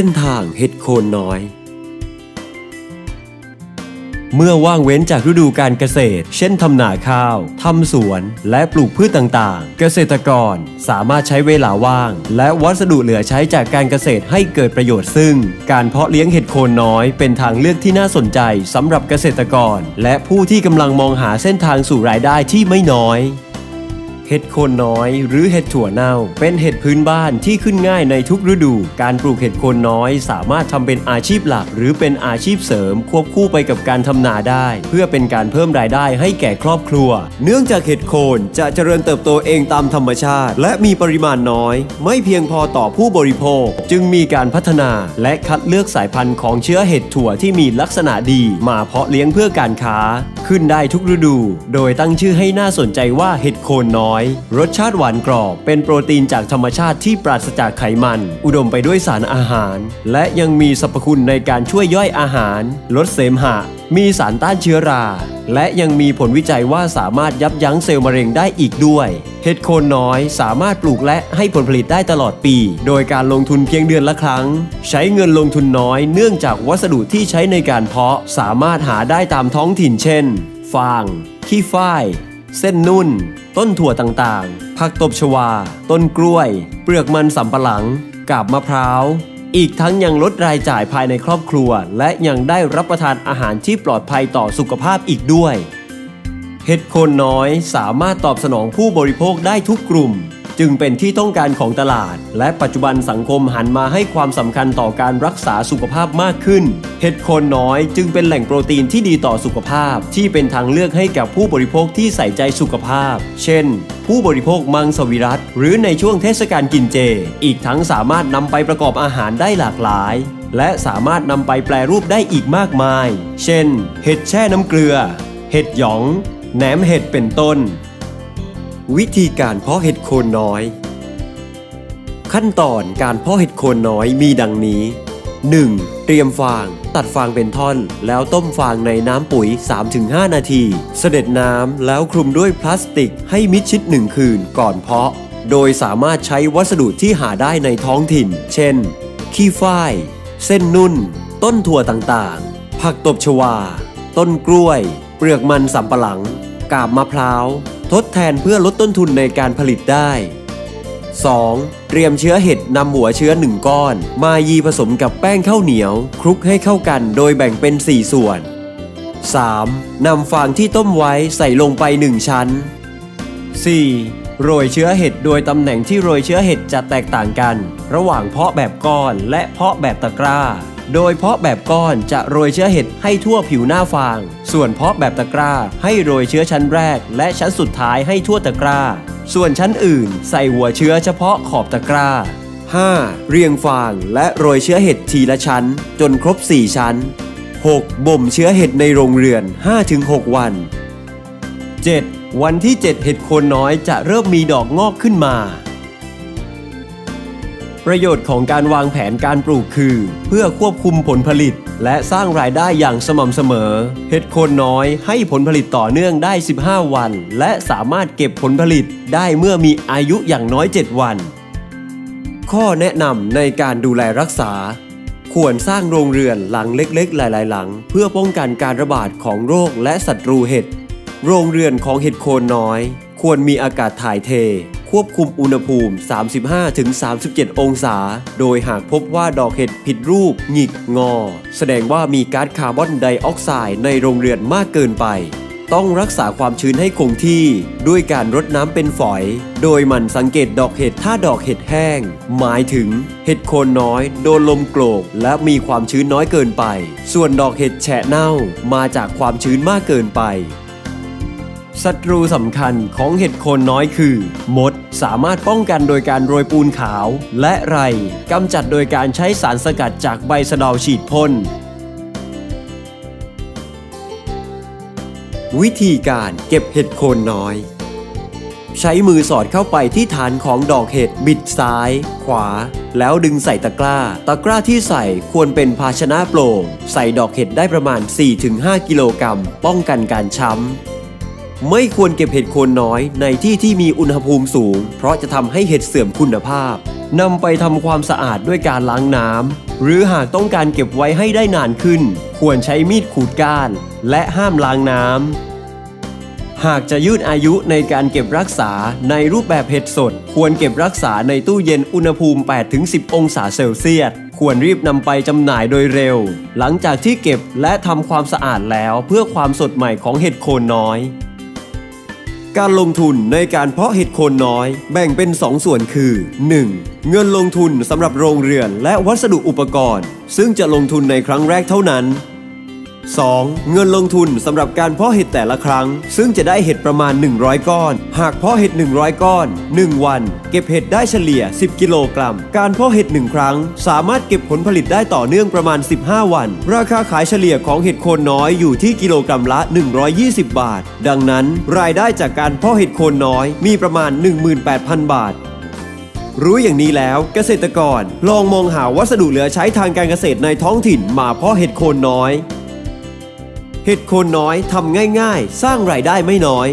ส้นทางเห็ดโคนน้อย เมื่อว่างเว้นจากฤดูการเกษตร เช่นทำนาข้าว ทำสวน และปลูกพืชต่างๆ เกษตรกรสามารถใช้เวลาว่าง และวัสดุเหลือใช้จากการเกษตรให้เกิดประโยชน์ซึ่ง การเพาะเลี้ยงเห็ดโคนน้อย เป็นทางเลือกที่น่าสนใจสำหรับเกษตรกร และผู้ที่กำลังมองหาเส้นทางสู่รายได้ที่ไม่น้อย เห็ดโคนน้อยหรือเห็ดถั่วเน่า เป็นเห็ดพื้นบ้านที่ขึ้นง่ายในทุกฤดู การปลูกเห็ดโคนน้อย สามารถทำเป็นอาชีพหลัก หรือเป็นอาชีพเสริม ควบคู่ไปกับการทำนาได้ เพื่อเป็นการเพิ่มรายได้ให้แก่ครอบครัว เนื่องจากเห็ดโคนจะเจริญเติบโตเองตามธรรมชาติ และมีปริมาณน้อย ไม่เพียงพอต่อผู้บริโภค จึงมีการพัฒนา และคัดเลือกสายพันธุ์ของเชื้อเห็ดถั่วที่มีลักษณะดี มาเพาะเลี้ยงเพื่อการค้า ขึ้นได้ทุกฤดู โดยตั้งชื่อให้น่าสนใจว่าเห็ดโคนน้อยรสชาติหวานกรอบ เป็นโปรตีนจากธรรมชาติที่ปราศจากไขมัน อุดมไปด้วยสารอาหาร และยังมีสรรพคุณในการช่วยย่อยอาหาร ลดเสมหะ มีสารต้านเชื้อรา และยังมีผลวิจัยว่าสามารถยับยั้งเซลล์มะเร็งได้อีกด้วย เห็ดโคนน้อยสามารถปลูกและให้ผลผลิตได้ตลอดปี โดยการลงทุนเพียงเดือนละครั้ง ใช้เงินลงทุนน้อย เนื่องจากวัสดุที่ใช้ในการเพาะสามารถหาได้ตามท้องถิ่นเช่น ฟาง ขี้ฝ้าย เส้นนุ่น ต้นถั่วต่างๆ ผักตบชวา ต้นกล้วย เปลือกมันสำปะหลัง กาบมะพร้าว อีกทั้งยังลดรายจ่ายภายในครอบครัว และยังได้รับประทานอาหารที่ปลอดภัยต่อสุขภาพอีกด้วย เห็ดโคนน้อยสามารถตอบสนองผู้บริโภคได้ทุกกลุ่ม จึงเป็นที่ต้องการของตลาด และปัจจุบันสังคมหันมาให้ความสำคัญต่อการรักษาสุขภาพมากขึ้น เห็ดโคนน้อยจึงเป็นแหล่งโปรตีนที่ดีต่อสุขภาพ ที่เป็นทางเลือกให้กับผู้บริโภคที่ใส่ใจสุขภาพ เช่น ผู้บริโภคมังสวิรัตหรือในช่วงเทศกาลกินเจ อีกทั้งสามารถนำไปประกอบอาหารได้หลากหลายและสามารถนำไปแปลรูปได้อีกมากมาย เช่น เห็ดแช่น้ำเกลือ เห็ดหยอง แหนมเห็ดเป็นต้น วิธีการเพาะเห็ดโคนน้อย ขั้นตอนการเพาะเห็ดโคนน้อยมีดังนี้ 1. เตรียมฟาง ตัดฟางเป็นท่อน แล้วต้มฟางในน้ำปุ๋ย 3-5 นาที เสด็จน้ำแล้วคลุมด้วยพลาสติกให้มิดชิดหนึ่งคืนก่อนเพาะ โดยสามารถใช้วัสดุที่หาได้ในท้องถิ่น เช่น ขี้ฝ้าย เส้นนุ่น ต้นถั่วต่างๆ ผักตบชวา ต้นกล้วย เปลือกมันสำปะหลัง กาบมะพร้าว ทดแทนเพื่อลดต้นทุนในการผลิตได้ 2. เตรียมเชื้อเห็ดนำหัวเชื้อ 1 ก้อน มายีผสมกับแป้งข้าวเหนียว คลุกให้เข้ากันโดยแบ่งเป็น 4 ส่วน 3. นำฟางที่ต้มไว้ใส่ลงไป 1 ชั้น 4. โรยเชื้อเห็ดโดยตำแหน่งที่โรยเชื้อเห็ดจะแตกต่างกัน ระหว่างเพาะแบบก้อนและเพาะแบบตะกร้า โดยเพาะแบบก้อนจะโรยเชื้อเห็ดให้ทั่วผิวหน้าฟาง ส่วนเพาะแบบตะกร้าให้โรยเชื้อชั้นแรก และชั้นสุดท้ายให้ทั่วตะกร้า ส่วนชั้นอื่น ใส่หัวเชื้อเฉพาะขอบตะกร้า 5. เรียงฟางและโรยเชื้อเห็ดทีละชั้น จนครบ 4 ชั้น 6. บ่มเชื้อเห็ดในโรงเรือน 5-6 วัน 7. วันที่ 7 เห็ดโคนน้อยจะเริ่มมีดอกงอกขึ้นมา ประโยชน์ของการวางแผนการปลูกคือ เพื่อควบคุมผลผลิต และสร้างรายได้อย่างสม่ำเสมอ เห็ดโคนน้อยให้ผลผลิตต่อเนื่องได้ 15 วัน และสามารถเก็บผลผลิตได้เมื่อมีอายุอย่างน้อย 7 วัน ข้อแนะนำในการดูแลรักษา ควรสร้างโรงเรือนหลังเล็กๆ หลาย ๆ หลัง เพื่อป้องกันการระบาดของโรคและศัตรูเห็ด โรงเรือนของเห็ดโคนน้อย ควรมีอากาศถ่ายเท ควบคุมอุณหภูมิ 35-37 องศา โดยหากพบว่าดอกเห็ดผิดรูป หงิกงอ แสดงว่ามีก๊าซคาร์บอนไดออกไซด์ในโรงเรือนมากเกินไป ต้องรักษาความชื้นให้คงที่ ด้วยการรดน้ำเป็นฝอย โดยหมันสังเกตดอกเห็ดถ้าดอกเห็ดแห้ง หมายถึง เห็ดโคนน้อย โดนลมโกรกและมีความชื้นน้อยเกินไป ส่วนดอกเห็ดแฉะเน่ามาจากความชื้นมากเกินไปศัตรูสำคัญของเห็ดโคนน้อยคือ มด สามารถป้องกันโดยการโรยปูนขาวและไรกำจัดโดยการใช้สารสกัดจากใบสะเดาฉีดพ่น วิธีการเก็บเห็ดโคนน้อย ใช้มือสอดเข้าไปที่ฐานของดอกเห็ดบิดซ้าย ขวา แล้วดึงใส่ตะกร้า ตะกร้าที่ใส่ควรเป็นภาชนะโปร่ง ใส่ดอกเห็ดได้ประมาณ 4-5 กิโลกรัมป้องกันการช้ำ ไม่ควรเก็บเห็ดโคนน้อยในที่ที่มีอุณหภูมิสูง เพราะจะทำให้เห็ดเสื่อมคุณภาพนำไปทำความสะอาดด้วยการล้างน้ำหรือหากต้องการเก็บไว้ให้ได้นานขึ้น ควรใช้มีดขูดก้าน และห้ามล้างน้ำหากจะยืดอายุในการเก็บรักษาในรูปแบบเห็ดสด ควรเก็บรักษาในตู้เย็นอุณหภูมิ 8-10 องศาเซลเซียสควรรีบนำไปจำหน่ายโดยเร็ว หลังจากที่เก็บและทำความสะอาดแล้วเพื่อความสดใหม่ของเห็ดโคนน้อย การลงทุนในการเพาะเห็ดโคนน้อย แบ่งเป็น 2 ส่วนคือ 1. เงินลงทุนสำหรับโรงเรือนและวัสดุอุปกรณ์ ซึ่งจะลงทุนในครั้งแรกเท่านั้น 2. เงินลงทุนสำหรับการเพาะเห็ดแต่ละครั้ง ซึ่งจะได้เห็ดประมาณ 100 ก้อน หากเพาะเห็ด 100 ก้อน 1 วัน เก็บเห็ดได้เฉลี่ย 10 กิโลกรัม การเพาะเห็ด 1 ครั้ง สามารถเก็บผลผลิตได้ต่อเนื่องประมาณ 15 วัน ราคาขายเฉลี่ยของเห็ดโคนน้อยอยู่ที่กิโลกรัมละ 120 บาท ดังนั้น รายได้จากการเพาะเห็ดโคนน้อยมีประมาณ 18,000 บาทรู้อย่างนี้แล้วเกษตรกร ลองมองหาวัสดุเหลือใช้ทางการเกษตรในท้องถิ่นมาเพาะเห็ดโคนน้อย เห็ดโคนน้อยทำง่าย ๆ สร้างรายได้ไม่น้อย